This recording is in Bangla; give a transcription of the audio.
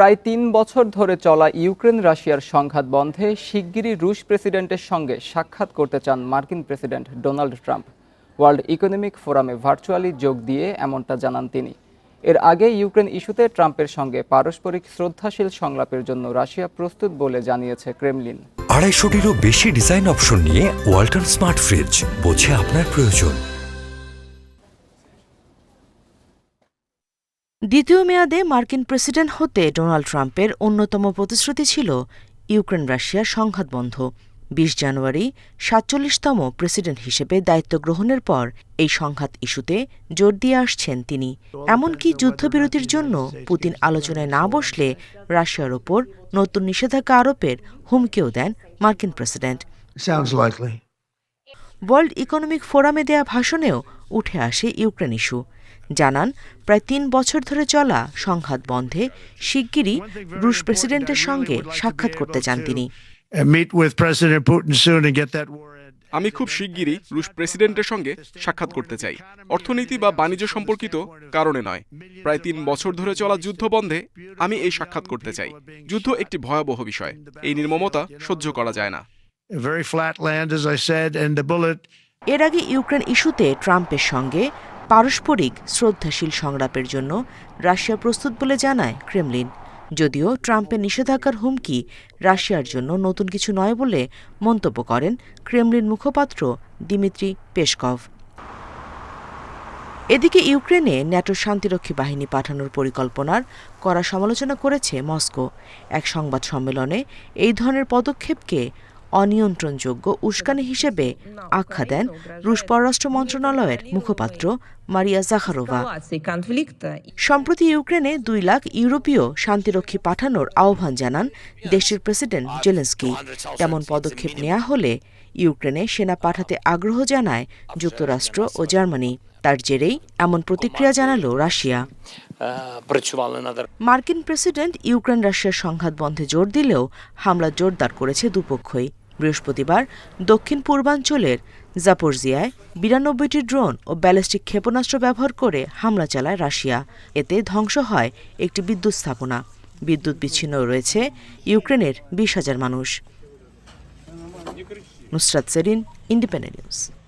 প্রায় তিন বছর ধরে চলা ইউক্রেন রাশিয়ার সংঘাত বন্ধে শিগগিরই রুশ প্রেসিডেন্টের সঙ্গে সাক্ষাৎ করতে চান মার্কিন president Donald Trump. World Economic ফোরামে ভার্চুয়ালি যোগ দিয়ে এমনটা জানান তিনি। এর আগে ইউক্রেন ইস্যুতে ট্রাম্পের সঙ্গে পারস্পরিক শ্রদ্ধাশীল সংলাপের জন্য রাশিয়া প্রস্তুত বলে জানিয়েছে ক্রেমলিন। আড়াইশোটিরও বেশি ডিজাইন অপশন নিয়ে ওয়াল্টন স্মার্ট ফ্রিজ, বোঝে আপনার প্রয়োজন। দ্বিতীয় মেয়াদে মার্কিন প্রেসিডেন্ট হতে ডোনাল্ড ট্রাম্পের অন্যতম প্রতিশ্রুতি ছিল ইউক্রেন রাশিয়ার সংঘাত বন্ধ বিশ জানুয়ারি সাতচল্লিশতম প্রেসিডেন্ট হিসেবে দায়িত্ব গ্রহণের পর এই সংঘাত ইস্যুতে জোর দিয়ে আসছেন তিনি। এমনকি যুদ্ধবিরতির জন্য পুতিন আলোচনায় না বসলে রাশিয়ার ওপর নতুন নিষেধাজ্ঞা আরোপের হুমকিও দেন মার্কিন প্রেসিডেন্ট। ওয়ার্ল্ড ইকোনমিক ফোরামে দেয়া ভাষণেও উঠে আসে ইউক্রেন ইস্যু। জানান প্রায় তিন বছর ধরে চলা সংঘাত বন্ধে শিগগিরই রুশ প্রেসিডেন্টের সঙ্গে সাক্ষাৎ করতে চান তিনি. আমি খুব শিগগিরই রুশ প্রেসিডেন্টের সঙ্গে সাক্ষাৎ করতে চাই। অর্থনীতি বা বাণিজ্য সম্পর্কিত কারণে নয়। প্রায় তিন বছর ধরে চলা যুদ্ধ বন্ধে আমি এই সাক্ষাৎ করতে চাই। যুদ্ধ একটি ভয়াবহ বিষয়। এই নির্মমতা সহ্য করা যায় না। এর আগে ইউক্রেন ইস্যুতে ট্রাম্পের সঙ্গে পারস্পরিক শ্রদ্ধাশীল সংলাপের জন্য রাশিয়া প্রস্তুত বলে জানায় ক্রেমলিন। যদিও ট্রাম্পের নিষেধাজ্ঞার হুমকি রাশিয়ার জন্য নতুন কিছু নয় বলে মন্তব্য করেন ক্রেমলিন মুখপাত্র দিমিত্রি পেশকভ। এদিকে ইউক্রেনে ন্যাটো শান্তিরক্ষী বাহিনী পাঠানোর পরিকল্পনার করা সমালোচনা করেছে মস্কো। এক সংবাদ সম্মেলনে এই ধরনের পদক্ষেপকে অনিয়ন্ত্রণযোগ্য উস্কানি হিসেবে আখ্যা দেন রুশ পররাষ্ট্র মন্ত্রণালয়ের মুখপাত্র মারিয়া জাখারোভা। সম্প্রতি ইউক্রেনে দুই লাখ ইউরোপীয় শান্তিরক্ষী পাঠানোর আহ্বান জানান দেশটির প্রেসিডেন্ট জেলেন্সকি। তেমন পদক্ষেপ নেওয়া হলে ইউক্রেনে সেনা পাঠাতে আগ্রহ জানায় যুক্তরাষ্ট্র ও জার্মানি। তার জেরেই এমন প্রতিক্রিয়া জানালো রাশিয়া। মার্কিন প্রেসিডেন্ট ইউক্রেন রাশিয়ার সংঘাত বন্ধে জোর দিলেও হামলা জোরদার করেছে দুপক্ষই। বৃহস্পতিবার দক্ষিণ পূর্বাঞ্চলের জাপোরজিয়ায় বিরানব্বইটি ড্রোন ও ব্যালিস্টিক ক্ষেপণাস্ত্র ব্যবহার করে হামলা চালায় রাশিয়া। এতে ধ্বংস হয় একটি বিদ্যুৎ স্থাপনা। বিদ্যুৎ বিচ্ছিন্ন রয়েছে ইউক্রেনের বিশ হাজার মানুষ। Nusrat Sarin independent news